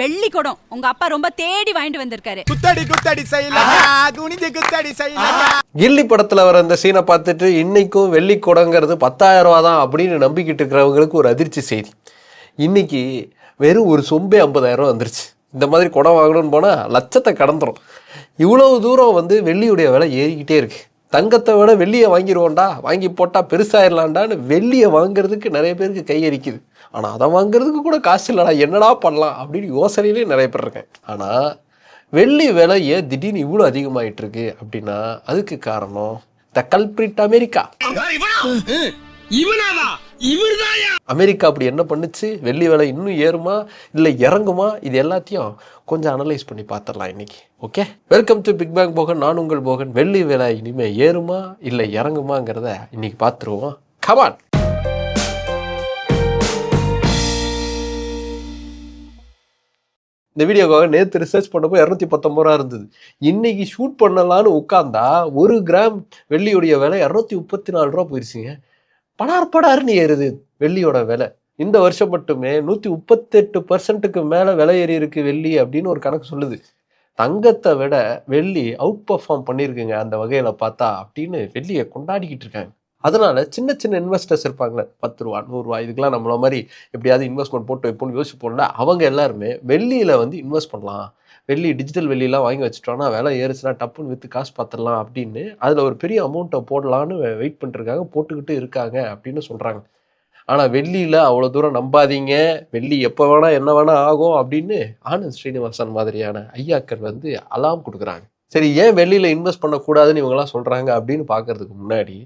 வெள்ளி குடம் உங்க அப்பா ரொம்ப தேடி வாங்கிட்டு வந்திருக்காரு. குத்தடி குத்தடி குனிஞ்சு குத்தடி கில்லி படத்துல வர இந்த சீனை பார்த்துட்டு இன்னைக்கும் வெள்ளி குடங்கிறது பத்தாயிரம் ரூபா தான் அப்படின்னு நம்பிக்கிட்டு இருக்கிறவங்களுக்கு ஒரு அதிர்ச்சி செய்தி. இன்னைக்கு வெறும் ஒரு சொம்பே ஐம்பதாயிரம் ரூபா வந்துருச்சு. இந்த மாதிரி குடம் வாங்கணும்னு போனால் லட்சத்தை கடந்துரும். இவ்வளவு தூரம் வந்து வெள்ளியுடைய விலை ஏறிக்கிட்டே இருக்கு. தங்கத்தை விட வெள்ளியை வாங்கிடுவோண்டா வாங்கி போட்டால் பெருசாயிடலாண்டான்னு வெள்ளியை வாங்குறதுக்கு நிறைய பேருக்கு கையரிக்குது ஆனால் அதை வாங்குறதுக்கு கூட காசு இல்லைடா என்னடா பண்ணலாம் அப்படின்னு யோசனையிலே நிறைய பேர் இருக்கேன் ஆனால் வெள்ளி விலை ஏன் திடீர்னு இவ்வளோ அதிகமாயிட்டு இருக்கு அப்படின்னா அதுக்கு காரணம் த கல்பிரிட் அமெரிக்கா அமெரிக்கா அப்படி என்ன பண்ணுச்சு? வெள்ளி விலை இன்னும் ஏறுமா? இல்லை இறங்குமா? இது எல்லாத்தையும் கொஞ்சம் அனலைஸ் பண்ணி பார்த்துடலாம் இன்னைக்கு. Okay welcome to big bang Bogan நான் உங்கள் போகன். வெள்ளி விலை இனிமே ஏறுமா? இல்லை இறங்குமாங்கிறத இன்னைக்கு பார்த்துருவோம். கமான் இந்த வீடியோக்காக நேற்று ரிசர்ச் பண்ணப்போ இரநூத்தி பத்தொம்பது ரூபா இருந்தது. இன்னைக்கு ஷூட் பண்ணலான்னு உட்காந்தா ஒரு கிராம் வெள்ளியுடைய விலை இரநூத்தி முப்பத்தி நாலு ரூபா போயிருச்சுங்க. படார் படார்னு ஏறுது வெள்ளியோட விலை. இந்த வருஷம் மட்டுமே நூற்றி முப்பத்தெட்டு பர்சன்ட்டுக்கு மேலே விலை ஏறி இருக்கு வெள்ளி அப்படின்னு ஒரு கணக்கு சொல்லுது. தங்கத்தை விட வெள்ளி அவுட் பர்ஃபார்ம் பண்ணியிருக்குங்க அந்த வகையில் பார்த்தா அப்படின்னு வெள்ளியை கொண்டாடிக்கிட்டு இருக்காங்க. அதனால சின்ன சின்ன இன்வெஸ்டர்ஸ் இருப்பாங்களே பத்து ரூபா நூறுரூவா இதுக்கெல்லாம் நம்மள மாதிரி எப்படியாவது இன்வெஸ்ட்மெண்ட் போட்டு வைப்போம்னு யோசிப்போம்ல அவங்க எல்லாருமே வெள்ளியில் வந்து இன்வெஸ்ட் பண்ணலாம். வெள்ளி டிஜிட்டல் வெள்ளிலாம் வாங்கி வச்சுட்டோம்னா விலை ஏறுச்சுன்னா டப்புன்னு விற்று காசு பார்த்துடலாம் அப்படின்னு அதில் ஒரு பெரிய அமௌண்ட்டை போடலான்னு வெயிட் பண்ணிருக்காங்க போட்டுக்கிட்டு இருக்காங்க அப்படின்னு சொல்கிறாங்க ஆனால் வெள்ளியில் அவ்வளோ தூரம் நம்பாதீங்க. வெள்ளி எப்போ வேணால் என்ன வேணால் ஆகும் அப்படின்னு ஆனந்த் ஸ்ரீனிவாசன் மாதிரியான ஐயாக்கள் வந்து அலாம் கொடுக்குறாங்க. சரி ஏன் வெள்ளியில் இன்வெஸ்ட் பண்ணக்கூடாதுன்னு இவங்கெல்லாம் சொல்கிறாங்க அப்படின்னு பார்க்கறதுக்கு முன்னாடி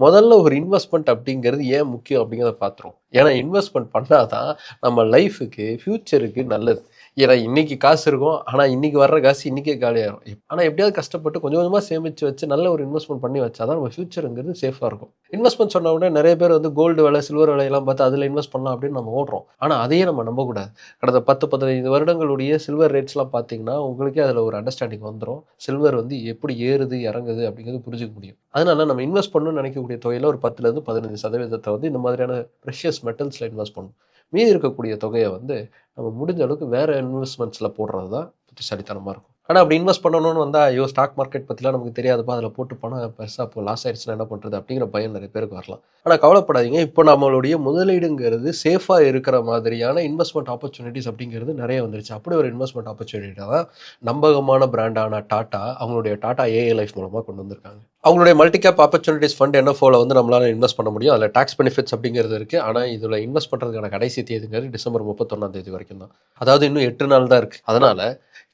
முதல்ல ஒரு இன்வெஸ்ட்மெண்ட் அப்படிங்கிறது ஏன் முக்கியம் அப்படிங்கிறத பார்த்துரும் ஏன்னா இன்வெஸ்ட்மெண்ட் பண்ணால் தான் நம்ம லைஃபுக்கு ஃப்யூச்சருக்கு நல்லது. ஏன்னா இன்னைக்கு காசு இருக்கும். ஆனால் இன்னைக்கு வர்ற காசு இன்னைக்கே காலியாயிரும். ஆனால் எப்படியாவது கஷ்டப்பட்டு கொஞ்சம் கொஞ்சமாக சேமிச்சு வச்சு நல்ல ஒரு இன்வெஸ்ட்மெண்ட் பண்ணி வச்சாதான் நம்ம ஃபியூச்சருங்கிறது சேஃபாக இருக்கும். இன்வெஸ்ட்மெண்ட் சொன்ன உடனே நிறைய பேர் வந்து கோல்டு விலை சில்வர் விலையெல்லாம் பார்த்து அதில் இன்வெஸ்ட் பண்ணலாம் அப்படின்னு நம்ம ஓடுறோம். ஆனால் அதையே நம்ம நம்பக்கூடாது. கடந்த பத்து பதினைந்து வருடங்களுடைய சில்வர் ரேட்ஸ்லாம் பார்த்தீங்கன்னா உங்களுக்கே அதில் ஒரு அண்டர்ஸ்டாண்டிங் வந்துடும் சில்வர் வந்து எப்படி ஏறுது இறங்குது அப்படிங்கிறது புரிஞ்சுக்க முடியும். அதனால நம்ம இன்வெஸ்ட் பண்ணணும்னு நினைக்கக்கூடிய தொகையில் ஒரு பத்துலேருந்து பதினஞ்சு சதவீதத்தை வந்து இந்த மாதிரியான ப்ரெஷியஸ் மெட்டல்ஸில் இன்வெஸ்ட் பண்ணணும். மீதி இருக்கக்கூடிய தொகையை வந்து நம்ம முடிஞ்ச அளவுக்கு வேறு இன்வெஸ்ட்மெண்ட்ஸில் போடுறது தான் புத்திசாலித்தனமாக இருக்கும். ஆனால் அப்படி இன்வெஸ்ட் பண்ணணும்னு வந்தால் ஐயோ ஸ்டாக் மார்க்கெட் பற்றிலாம் நமக்கு தெரியாதுப்பா அதில் போட்டு பணம் பெருசாக இப்போ லாஸ் ஆயிடுச்சுன்னா என்ன பண்ணுறது அப்படிங்கிற பயம் நிறைய பேருக்கு வரலாம். ஆனால் கவலைப்படாதீங்க. இப்போ நம்மளுடைய முதலீடுங்கிறது சேஃபாக இருக்கிற மாதிரியான இன்வெஸ்ட்மெண்ட் ஆப்பர்ச்சுனிட்டிஸ் அப்படிங்கிறது நிறைய வந்துருச்சு. அப்படி ஒரு இன்வெஸ்ட்மெண்ட் ஆப்பர்ச்சுனிட்டி தான் நம்பகமான பிராண்டான டாட்டா அவங்களுடைய டாட்டா ஏஏ லைஃப் மூலமாக கொண்டு வந்திருக்காங்க. அவங்களுடைய மல்டி கேப் ஆப்பர்ச்சுனிட்டிஸ் ஃபண்ட் என்எஃப்ஓவில் வந்து நம்மளால இன்வெஸ்ட் பண்ண முடியும்? அதில் டாக்ஸ் பெனிஃபிட்ஸ் அப்படிங்கிறது இருக்குது ஆனால் இதில் இன்வெஸ்ட் பண்ணுறதுக்கான கடைசி தேதிங்கிறது டிசம்பர் முப்பத்தொன்னாம் தேதி வரைக்கும் தான். அதாவது இன்னும் எட்டு நாள் தான் இருக்குது அதனால்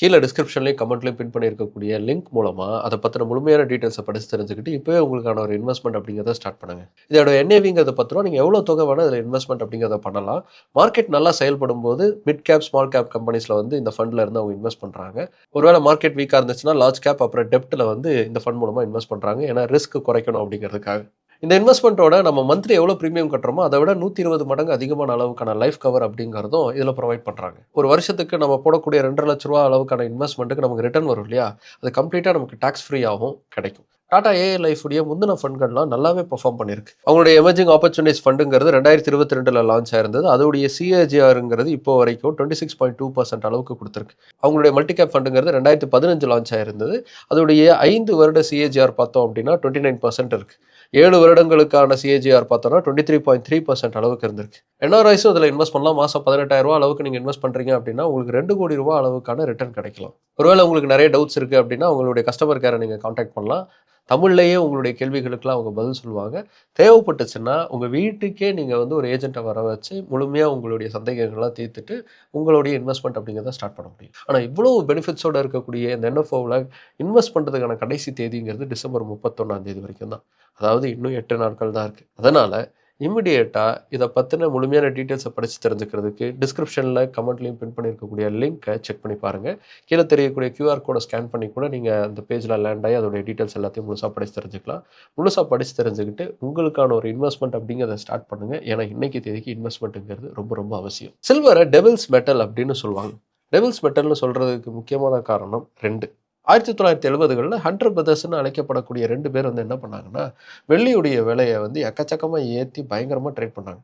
கீழே டிஸ்கிரிப்ஷன்லேயும் கமெண்ட்லேயும் பின் பண்ணியிருக்கக்கூடிய லிங்க் மூலமாக அதை பற்றின முழுமையான டீட்டெயில்ஸை படித்து தெரிஞ்சுக்கிட்டு இப்போவே உங்களுக்கான ஒரு இன்வெஸ்ட்மெண்ட் அப்படிங்கிறத ஸ்டார்ட் பண்ணுங்க. இதோட என்ஏவிங்கிறத பற்றினா நீங்கள் எவ்வளோ தொகை வேணால் இதில் இன்வெஸ்ட்மெண்ட் அப்படிங்கிறத பண்ணலாம். மார்க்கெட் நல்லா செயல்படும் போது மிட் கேப் ஸ்மால் கேப் கம்பெனிஸில் வந்து இந்த ஃபண்டில் இருந்து அவங்க இன்வெஸ்ட் பண்ணுறாங்க ஒருவேளை மார்க்கெட் வீக்காக இருந்துச்சுன்னா லார்ஜ் கேப் அப்புறம் டெப்ட்டில் வந்து இந்த ஃபண்ட் மூலமாக இன்வெஸ்ட் பண்ணுறாங்க ஏன்னா ரிஸ்க் குறைக்கணும் அப்படிங்கிறதுக்காக. இந்த இன்வெஸ்ட்மெண்ட்டோட நம்ம மந்த்லி எவ்வளோ ப்ரீமியம் கட்டுறோமோ அதை விட நூற்றி இருபது மடங்கு அதிகமான அளவுக்கான லைஃப் கவர் அப்படிங்கிறதும் இதில் ப்ரொவைட் பண்ணுறாங்க ஒரு வருஷத்துக்கு நம்ம போடக்கூடிய ரெண்டரை லட்ச ரூபா அளவுக்கான இன்வெஸ்ட்மெண்ட்டுக்கு நமக்கு ரிட்டர்ன் வரும் இல்லையா? அது கம்ப்ளீட்டாக நமக்கு டேக்ஸ் ஃப்ரீயாகவும் கிடைக்கும். டாடா ஏஏ லைஃப் உடைய முந்தின ஃபண்ட்கள்லாம் நல்லாவே பெர்ஃபார்ம் பண்ணியிருக்கு. அவங்களுடைய எமர்ஜிங் ஆப்பர்ச்சுனிட்டிஸ் ஃபண்டுங்கிறது ரெண்டாயிரத்தி இருபத்தி ரெண்டில் லான்ச் ஆயிருந்தது அதோடைய சிஏஜிஆருங்கிறது இப்போ வரைக்கும் twenty six point two percent அளவுக்கு கொடுத்துருக்கு. அவங்களுடைய மல்டி கேப் ஃபண்டுங்கிறது ரெண்டாயிரத்தி பதினஞ்சு லான்ச் ஆயிருந்தது. அதோடைய ஐந்து வருட சிஏஜிஆர் பார்த்தோம் அப்படின்னா டுவெண்ட்டி நைன் பர்சன்ட் இருக்கு. ஏழு வருடங்களுக்கான சிஏஜிஆர் பார்த்தோம்னா twenty three point three percent அளவுக்கு இருந்திருக்கு. என்ஆர்ஐஸும் இதில் இன்வெஸ்ட் பண்ணலாம். மாதம் பதினெட்டாயிரம் ரூபா அளவுக்கு நீங்கள் இன்வெஸ்ட் பண்ணுறீங்க அப்படின்னா உங்களுக்கு ரெண்டு கோடி ரூபா அளவுக்கான ரிட்டர்ன் கிடைக்கலாம். ஒருவேளை உங்களுக்கு நிறைய டவுட்ஸ் இருக்குது அப்படின்னா உங்களுடைய கஸ்டமர் கேரை நீங்கள் காண்டாக்ட் பண்ணலாம். தமிழ்லேயே உங்களுடைய கேள்விகளுக்கெல்லாம் அவங்க பதில் சொல்லுவாங்க. தேவைப்பட்டுச்சுன்னா உங்கள் வீட்டுக்கே நீங்கள் வந்து ஒரு ஏஜென்ட்டை வர வச்சு முழுமையாக உங்களுடைய சந்தேகங்கள்லாம் தீர்த்துட்டு உங்களுடைய இன்வெஸ்ட்மெண்ட் அப்படிங்கிறத ஸ்டார்ட் பண்ண முடியும். ஆனால் இவ்வளோ பெனிஃபிட்ஸோடு இருக்கக்கூடிய இந்த என்எஃப்ஓவில் இன்வெஸ்ட் பண்ணுறதுக்கான கடைசி தேதிங்கிறது டிசம்பர் முப்பத்தொன்னாம் தேதி வரைக்கும் தான். அதாவது இன்னும் எட்டு நாட்கள் தான் இருக்குது அதனால் இமிடியேட்டாக இதை பற்றின முழுமையான டீட்டெயில்ஸை படித்து தெரிஞ்சுக்கிறதுக்கு டிஸ்கிரிப்ஷனில் கமெண்ட்லையும் பின் பண்ணியிருக்கக்கூடிய லிங்க்கை செக் பண்ணி பாருங்கள் கீழே தெரியக்கூடிய க்யூஆர் கோடை ஸ்கேன் பண்ணி கூட நீங்கள் அந்த பேஜில் லேண்ட் ஆகி அதோடைய டீட்டெயில்ஸ் எல்லாத்தையும் முழுசாக படித்து தெரிஞ்சுக்கலாம். முழுசாக படித்து தெரிஞ்சுக்கிட்டு உங்களுக்கான ஒரு இன்வெஸ்ட்மெண்ட் அப்படிங்கிறத ஸ்டார்ட் பண்ணுங்கள் ஏன்னா இன்றைக்கு தேதிக்கு இன்வெஸ்ட்மெண்ட்டுங்கிறது ரொம்ப ரொம்ப அவசியம். சில்வரை டெவில்ஸ் மெட்டல் அப்படின்னு சொல்லுவாங்க. டெவில்ஸ் மெட்டல்னு சொல்கிறதுக்கு முக்கியமான காரணம் ரெண்டு. ஆயிரத்தி தொள்ளாயிரத்தி எழுபதுகளில் ஹண்ட்ரட் பிரதர்ஸ்னு அழைக்கப்படக்கூடிய ரெண்டு பேர் வந்து என்ன பண்ணாங்கன்னா வெள்ளியுடைய விலையை வந்து எக்கச்சக்கமாக ஏற்றி பயங்கரமாக ட்ரேட் பண்ணாங்க.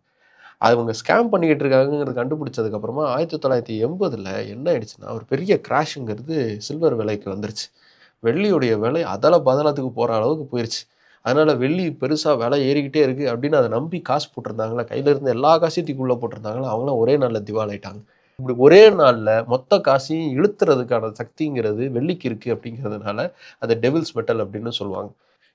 அவங்க ஸ்கேம் பண்ணிக்கிட்டு இருக்காங்கிறது கண்டுபிடிச்சதுக்கப்புறமா ஆயிரத்தி தொள்ளாயிரத்தி எண்பதில் என்ன ஆயிடுச்சுன்னா ஒரு பெரிய கிராஷுங்கிறது சில்வர் விலைக்கு வந்துருச்சு. வெள்ளியுடைய விலை அதல பதலத்துக்கு போகிற அளவுக்கு போயிடுச்சு அதனால் வெள்ளி பெருசாக விலை ஏறிக்கிட்டே இருக்குது அப்படின்னு அதை நம்பி காசு போட்டிருந்தாங்களா? கையிலேருந்து எல்லா காசையும் தூக்கிக்குள்ளே போட்டிருந்தாங்களா? அவங்களாம் ஒரே நாளில் திவாலாயிட்டாங்க இப்படி ஒரே நாளில் மொத்த காசையும் இழுத்துறதுக்கான சக்திங்கிறது வெள்ளிக்கு இருக்குது அப்படிங்கிறதுனால அதை டெவில்ஸ் மெட்டல் அப்படின்னு சொல்லுவாங்க.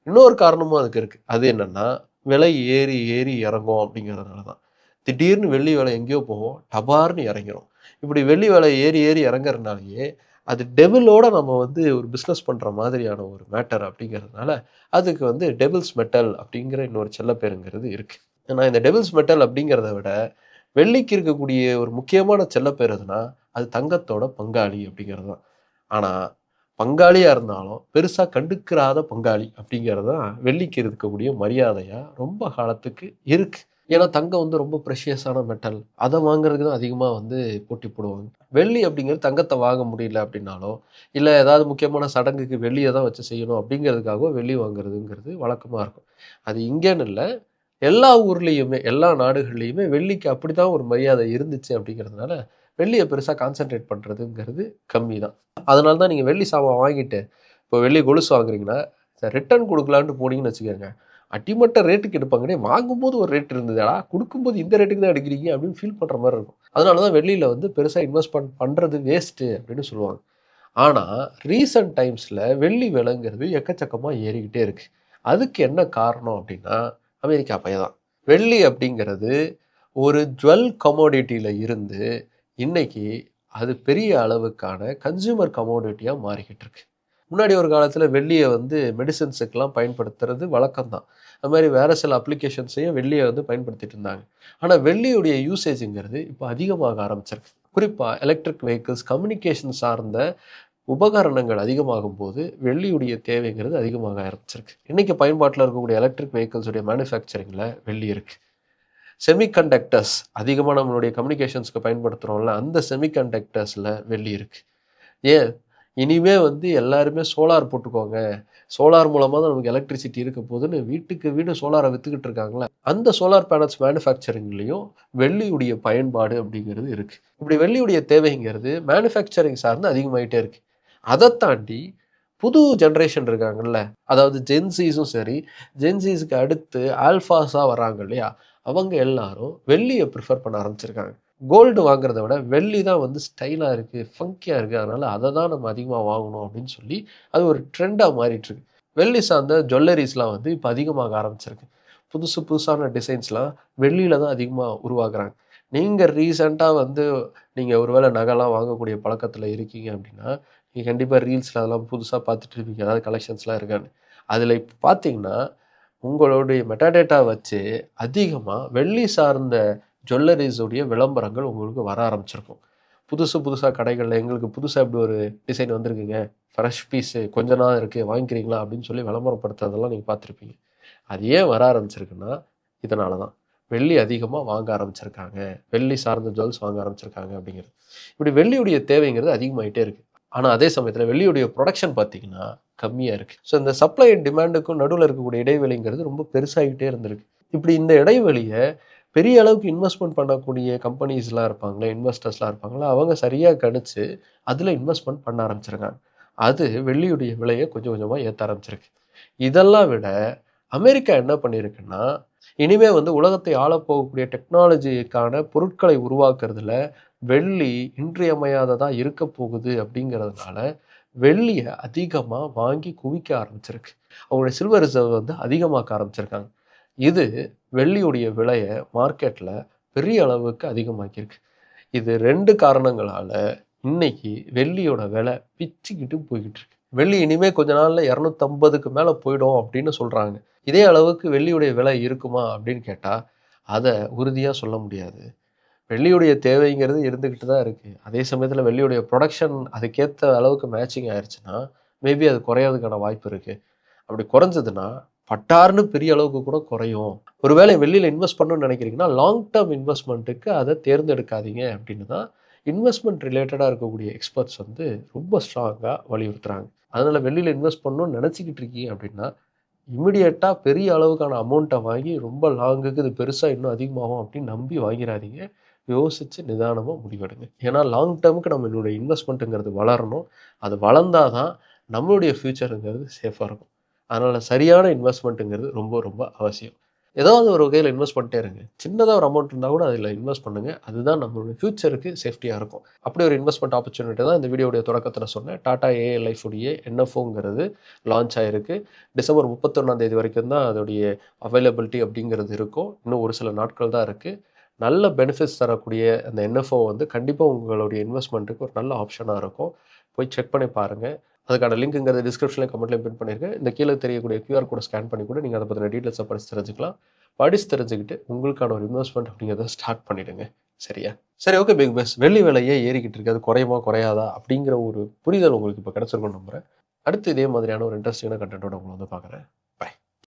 இன்னொரு காரணமும் அதுக்கு இருக்குது அது என்னென்னா விலை ஏறி ஏறி இறங்கும் அப்படிங்கிறதுனால தான் திடீர்னு வெள்ளி விலை எங்கேயோ போகும் டபார்னு இறங்கிரும். இப்படி வெள்ளி விலை ஏறி ஏறி இறங்குறதுனாலயே அது டெபிளோட நம்ம வந்து ஒரு பிஸ்னஸ் பண்ணுற மாதிரியான ஒரு மேட்டர் அப்படிங்கிறதுனால அதுக்கு வந்து டெபிள்ஸ் மெட்டல் அப்படிங்கிற இன்னொரு செல்ல பேருங்கிறது இருக்குது ஏன்னா இந்த டெபிள்ஸ் மெட்டல் அப்படிங்கிறத விட வெள்ளிக்கு இருக்கக்கூடிய ஒரு முக்கியமான செல்லப்பேர் எதுனா அது தங்கத்தோட பங்காளி அப்படிங்கிறது தான். ஆனால் பங்காளியாக இருந்தாலும் பெருசாக கண்டுக்கிறாத பங்காளி அப்படிங்கிறது தான் வெள்ளிக்கு இருக்கக்கூடிய மரியாதையாக ரொம்ப காலத்துக்கு இருக்கு. ஏன்னா தங்கம் வந்து ரொம்ப ப்ரெஷியஸான மெட்டல் அதை வாங்குறதுக்கு தான் அதிகமாக வந்து போட்டி போடுவாங்க. வெள்ளி அப்படிங்கிறது தங்கத்தை வாங்க முடியல அப்படின்னாலோ இல்லை ஏதாவது முக்கியமான சடங்குக்கு வெள்ளியை தான் வச்சு செய்யணும் அப்படிங்கிறதுக்காகவும் வெள்ளி வாங்குறதுங்கிறது வழக்கமாக இருக்கும். அது இங்கேன்னு இல்லை எல்லா ஊர்லேயுமே எல்லா நாடுகள்லையுமே வெள்ளிக்கு அப்படி தான் ஒரு மரியாதை இருந்துச்சு அப்படிங்கிறதுனால வெள்ளியை பெருசாக கான்சென்ட்ரேட் பண்ணுறதுங்கிறது கம்மி தான் அதனால தான் நீங்கள் வெள்ளி சாமான் வாங்கிட்டு இப்போ வெள்ளி கொலுசு வாங்குறீங்கன்னா ரிட்டர்ன் கொடுக்கலான்ட்டு போனீங்கன்னு வச்சுக்கோங்க. அடிமட்ட ரேட்டுக்கு எடுப்பாங்கடே வாங்கும்போது ஒரு ரேட் இருந்ததுடா கொடுக்கும்போது இந்த ரேட்டுக்கு தான் எடுக்கிறீங்க அப்படின்னு ஃபீல் பண்ணுற மாதிரி இருக்கும். அதனால தான் வெள்ளியில் வந்து பெருசாக இன்வெஸ்ட்மெண்ட் பண்ணுறது வேஸ்ட்டு அப்படின்னு சொல்லுவாங்க. ஆனால் ரீசன்ட் டைம்ஸில் வெள்ளி விலைங்கிறது எக்கச்சக்கமாக ஏறிக்கிட்டே இருக்குது அதுக்கு என்ன காரணம் அப்படின்னா அமெரிக்கா பையன் தான் வெள்ளி அப்படிங்கிறது ஒரு ஜுவல் கமோடிட்டியில் இருந்து இன்னைக்கு அது பெரிய அளவுக்கான கன்சியூமர் கமோடிட்டியாக மாறிக்கிட்டு இருக்கு முன்னாடி ஒரு காலத்தில் வெள்ளியை வந்து மெடிசன்ஸுக்கெல்லாம் பயன்படுத்துறது வழக்கம்தான். அது மாதிரி வேறு சில அப்ளிகேஷன்ஸையும் வெள்ளியை வந்து பயன்படுத்திட்டு இருந்தாங்க. ஆனால் வெள்ளியுடைய யூசேஜுங்கிறது இப்போ அதிகமாக ஆரம்பிச்சிருக்கு. குறிப்பாக எலக்ட்ரிக் வெஹிக்கிள்ஸ் கம்யூனிகேஷன் சார்ந்த உபகரணங்கள் அதிகமாகும் போது வெள்ளியுடைய தேவைங்கிறது அதிகமாக ஆரம்பிச்சிருக்கு. இன்றைக்கி பயன்பாட்டில் இருக்கக்கூடிய எலக்ட்ரிக் வெஹிக்கிள்ஸுடைய மேனுஃபேக்சரிங்கில் வெள்ளி இருக்குது செமிகண்டக்டர்ஸ் அதிகமாக நம்மளுடைய கம்யூனிகேஷன்ஸ்க்கு பயன்படுத்துகிறோம்ல அந்த செமிகண்டக்டர்ஸில் வெள்ளி இருக்குது ஏன்? இனிமே வந்து எல்லாருமே சோலார் போட்டுக்கோங்க. சோலார் மூலமாக தான் நமக்கு எலக்ட்ரிசிட்டி இருக்க போகுதுன்னு வீட்டுக்கு வீடு சோலாரை விற்றுக்கிட்டு இருக்காங்களே அந்த சோலார் பேனல்ஸ் மேனுஃபேக்சரிங்லேயும் வெள்ளியுடைய பயன்பாடு அப்படிங்கிறது இருக்குது இப்படி வெள்ளியுடைய தேவைங்கிறது மேனுஃபேக்சரிங் சார்ந்து அதிகமாகிட்டே இருக்குது அதை தாண்டி புது ஜென்ரேஷன் இருக்காங்கல்ல. அதாவது ஜென்சிஸும் சரி ஜென்சிஸுக்கு அடுத்து ஆல்ஃபாஸாக வராங்க இல்லையா? அவங்க எல்லாரும் வெள்ளியை ப்ரிஃபர் பண்ண ஆரம்பிச்சிருக்காங்க. கோல்டு வாங்குறத விட வெள்ளி தான் வந்து ஸ்டைலாக இருக்குது ஃபங்கியாக இருக்குது அதனால் அதை தான் நம்ம அதிகமாக வாங்கணும் அப்படின்னு சொல்லி அது ஒரு ட்ரெண்டாக மாறிட்டுருக்கு வெள்ளி சார்ந்த ஜுவல்லரிஸ்லாம் வந்து இப்போ அதிகமாக ஆரம்பிச்சிருக்கு. புதுசு புதுசான டிசைன்ஸ்லாம் வெள்ளியில் தான் அதிகமாக உருவாக்குறாங்க. நீங்கள் ரீசெண்டாக வந்து நீங்கள் ஒருவேளை நகைலாம் வாங்கக்கூடிய பழக்கத்தில் இருக்கீங்க அப்படின்னா நீங்கள் கண்டிப்பாக ரீல்ஸில் அதெல்லாம் புதுசாக பார்த்துட்டு இருப்பீங்க அதாவது கலெக்ஷன்ஸ்லாம் இருக்கான்னு. அதில் இப்போ பார்த்தீங்கன்னா உங்களுடைய மெட்டாடேட்டா வச்சு அதிகமாக வெள்ளி சார்ந்த ஜுவல்லரிஸுடைய விளம்பரங்கள் உங்களுக்கு வர ஆரம்பிச்சிருக்கும். புதுசு புதுசாக கடைகளில் எங்களுக்கு புதுசாக இப்படி ஒரு டிசைன் வந்திருக்குங்க. ஃப்ரெஷ் பீஸு கொஞ்ச நாள் இருக்குது வாங்கிக்கிறீங்களா அப்படின்னு சொல்லி விளம்பரப்படுத்துறதெல்லாம் நீங்கள் பார்த்துருப்பீங்க. அது ஏன் வர ஆரம்பிச்சிருக்குன்னா இதனால தான் வெள்ளி அதிகமாக வாங்க ஆரம்பிச்சிருக்காங்க. வெள்ளி சார்ந்த ஜுவல்ஸ் வாங்க ஆரம்பிச்சிருக்காங்க அப்படிங்கிறது. இப்படி வெள்ளியுடைய தேவைங்கிறது அதிகமாகிட்டே இருக்குது ஆனால் அதே சமயத்தில் வெள்ளியுடைய ப்ரொடக்ஷன் பார்த்தீங்கன்னா கம்மியாக இருக்குது ஸோ இந்த சப்ளை அண்ட் டிமாண்டுக்கும் நடுவில் இருக்கக்கூடிய இடைவெளிங்கிறது ரொம்ப பெருசாகிட்டே இருந்திருக்கு. இப்படி இந்த இடைவெளியை பெரிய அளவுக்கு இன்வெஸ்ட்மெண்ட் பண்ணக்கூடிய கம்பெனிஸ்லாம் இருப்பாங்களே இன்வெஸ்டர்ஸ்லாம் இருப்பாங்களா அவங்க சரியாக கணிச்சு அதில் இன்வெஸ்ட்மெண்ட் பண்ண ஆரம்பிச்சிருக்காங்க. அது வெள்ளியுடைய விலையை கொஞ்சம் கொஞ்சமாக ஏற்ற ஆரம்பிச்சிருக்கு. இதெல்லாம் விட அமெரிக்கா என்ன பண்ணியிருக்குன்னா இனிமே வந்து உலகத்தை ஆளப்போகக்கூடிய டெக்னாலஜிக்கான பொருட்களை உருவாக்குறதுல வெள்ளி இன்றியமையாததாக இருக்க போகுது அப்படிங்கிறதுனால வெள்ளியை அதிகமாக வாங்கி குவிக்க ஆரம்பிச்சிருக்கு. அவங்களுடைய சில்வர் ரிசர்வ் வந்து அதிகமாக்க ஆரம்பிச்சிருக்காங்க. இது வெள்ளியுடைய விலையை மார்க்கெட்டில் பெரிய அளவுக்கு அதிகமாக்கியிருக்கு. இது ரெண்டு காரணங்களால் இன்னைக்கு வெள்ளியோட விலை பிச்சுக்கிட்டு போய்கிட்டு இருக்கு. வெள்ளி இனிமே கொஞ்ச நாளில் இரநூத்தம்பதுக்கு மேலே போயிடும் அப்படின்னு சொல்கிறாங்க இதே அளவுக்கு வெள்ளியுடைய விலை இருக்குமா அப்படின்னு கேட்டால் அதை உறுதியாக சொல்ல முடியாது. வெள்ளியுடைய தேவைங்கிறது இருந்துக்கிட்டு தான் இருக்குது அதே சமயத்தில் வெள்ளியுடைய ப்ரொடக்ஷன் அதுக்கேற்ற அளவுக்கு மேட்சிங் ஆயிடுச்சுன்னா மேபி அது குறையிறதுக்கான வாய்ப்பு இருக்குது அப்படி குறைஞ்சதுன்னா பட்டார்னு பெரிய அளவுக்கு கூட குறையும். ஒருவேளை வெள்ளியில் இன்வெஸ்ட் பண்ணணும்னு நினைக்கிறீங்கன்னா லாங் டேர்ம் இன்வெஸ்ட்மெண்ட்டுக்கு அதை தேர்ந்தெடுக்காதீங்க அப்படின்னு தான் இன்வெஸ்ட்மெண்ட் ரிலேட்டடாக இருக்கக்கூடிய எக்ஸ்பர்ட்ஸ் வந்து ரொம்ப ஸ்ட்ராங்காக வலியுறுத்துகிறாங்க அதனால் வெளியில் இன்வெஸ்ட் பண்ணணும்னு நினச்சிக்கிட்டு இருக்கீங்க அப்படின்னா இமிடியேட்டாக பெரிய அளவுக்கான அமௌண்ட்டை வாங்கி ரொம்ப லாங்குக்கு இது பெருசாக இன்னும் அதிகமாகும் அப்படின்னு நம்பி வாங்கிடாதீங்க யோசித்து நிதானமாக முடிவெடுங்க. ஏன்னா லாங் டேர்முக்கு நம்ம என்னுடைய இன்வெஸ்ட்மெண்ட்டுங்கிறது வளரணும். அது வளர்ந்தாதான் நம்மளுடைய ஃப்யூச்சருங்கிறது சேஃபாக இருக்கும். அதனால் சரியான இன்வெஸ்ட்மெண்ட்டுங்கிறது ரொம்ப ரொம்ப அவசியம். ஏதாவது ஒரு வகையில் இன்வெஸ்ட் பண்ணிட்டே இருங்க. சின்னதாக ஒரு அமௌண்ட் இருந்தால் கூட அதில் இன்வெஸ்ட் பண்ணுங்கள் அதுதான் நம்மளுடைய ஃப்யூச்சருக்கு சேஃப்டியாக இருக்கும். அப்படி ஒரு இன்வெஸ்ட்மெண்ட் ஆப்பர்ச்சுனிட்டி தான் இந்த வீடியோடைய தொடக்கத்தில் சொன்னேன். டாடா லைஃப் உடைய என்எஃப்ஓங்கிறது லான்ச் ஆகிருக்கு டிசம்பர் முப்பத்தொன்னாம் தேதி வரைக்கும் தான் அதோடைய அவைலபிலிட்டி அப்படிங்கிறது இருக்கும். இன்னும் ஒரு சில நாட்கள் தான் இருக்குது நல்ல பெனிஃபிட்ஸ் தரக்கூடிய அந்த என்எஃப்ஓ வந்து கண்டிப்பாக உங்களுடைய இன்வெஸ்ட்மெண்ட்டுக்கு ஒரு நல்ல ஆப்ஷனாக இருக்கும். போய் செக் பண்ணி பாருங்கள் அதுக்கான லிங்க்குங்கிறது டிஸ்கிரிப்ஷனில் கமெண்ட்லையும் பின் பண்ணியிருக்கேன். இந்த கீழே தெரியக்கூடிய கியூஆர் கோடை ஸ்கேன் பண்ணி கூட நீங்கள் அதை பற்றின டீட்டெயில்ஸை படித்து தெரிஞ்சுக்கலாம். படித்து தெரிஞ்சுக்கிட்டு உங்களுக்கான ஒரு இன்வெஸ்ட்மெண்ட் அப்படிங்கிறத ஸ்டார்ட் பண்ணிடுங்க. சரியா? சரி ஓகே பிக் பாஸ் வெள்ளி விலையே ஏறிக்கிட்டு இருக்கு. அது குறையுமா குறையாதா? அப்படிங்கிற ஒரு புரிதல் உங்களுக்கு இப்போ கிடச்சிருக்கும் நம்புகிறேன் அடுத்து இதே மாதிரியான ஒரு இன்ட்ரெஸ்டிங்கான கண்டென்ட்டோட உங்களை வந்து பார்க்குறேன்.